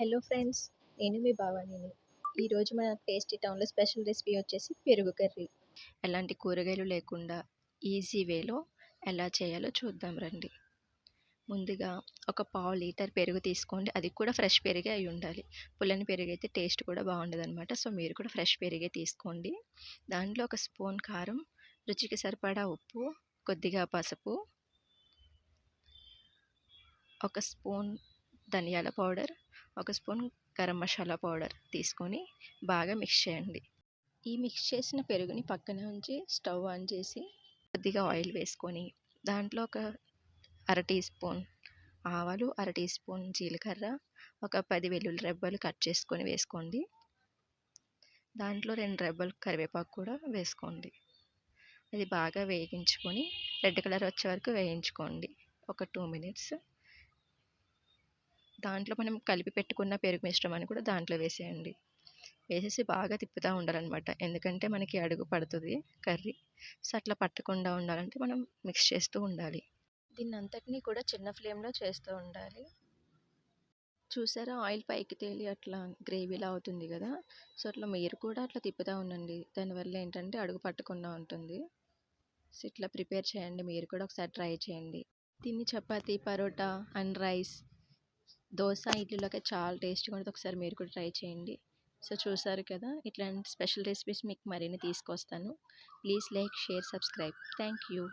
Hello friends నేను మీ భావానిని. ఈరోజు మన టేస్టీ టౌన్లో స్పెషల్ రెసిపీ వచ్చేసి పెరుగు కర్రీ. ఎలాంటి కూరగాయలు లేకుండా ఈజీ వేలో ఎలా చేయాలో చూద్దాం రండి. ముందుగా ఒక పావు లీటర్ పెరుగు తీసుకోండి. అది కూడా ఫ్రెష్ పెరిగే అయి ఉండాలి. పుల్లని పెరుగు అయితే టేస్ట్ కూడా బాగుండదు అనమాట సో మీరు కూడా ఫ్రెష్ పెరిగే తీసుకోండి. దాంట్లో ఒక స్పూన్ కారం రుచికి సరిపడా ఉప్పు కొద్దిగా పసుపు ఒక స్పూన్ ధనియాల పౌడర్ ఒక స్పూన్ గరం మసాలా పౌడర్ తీసుకొని బాగా మిక్స్ చేయండి. ఈ మిక్స్ చేసిన పెరుగుని పక్కన ఉంచి స్టవ్ ఆన్ చేసి కొద్దిగా ఆయిల్ వేసుకొని దాంట్లో ఒక అర టీ స్పూన్ ఆవాలు అర టీ స్పూన్ జీలకర్ర ఒక పది వెల్లుల్లి రెబ్బలు కట్ చేసుకొని వేసుకోండి. దాంట్లో రెండు రెబ్బలు కరివేపాకు కూడా వేసుకోండి. అది బాగా వేగించుకొని రెడ్ కలర్ వచ్చే వరకు వేయించుకోండి. ఒక టూ మినిట్స్ దాంట్లో మనం కలిపి పెట్టుకున్న పెరుగు మిశ్రమాన్ని కూడా దాంట్లో వేసేయండి. వేసేసి బాగా తిప్పుతూ ఉండాలన్నమాట. ఎందుకంటే మనకి అడుగు పడుతుంది కర్రీ. సో అట్లా పట్టకుండా ఉండాలంటే మనం మిక్స్ చేస్తూ ఉండాలి. దీన్ని అంతటినీ కూడా చిన్న ఫ్లేమ్లో చేస్తూ ఉండాలి. చూసారా? ఆయిల్ పైకి తేలి అట్లా గ్రేవీలా అవుతుంది కదా? సో అట్లా మీరు కూడా అట్లా తిప్పుతూ ఉండండి. దానివల్ల ఏంటంటే అడుగు పట్టకుండా ఉంటుంది. సో ఇట్లా ప్రిపేర్ చేయండి. మీరు కూడా ఒకసారి ట్రై చేయండి. దీన్ని చపాతీ పరోటా అండ్ రైస్ దోశ ఇడ్లీలోకి చాలా టేస్ట్గా ఉంటుంది. ఒకసారి మీరు కూడా ట్రై చేయండి. సో చూసారు కదా ఇట్లాంటి స్పెషల్ రెసిపీస్ మీకు మరిన్ని తీసుకొస్తాను. Please like share subscribe. Thank you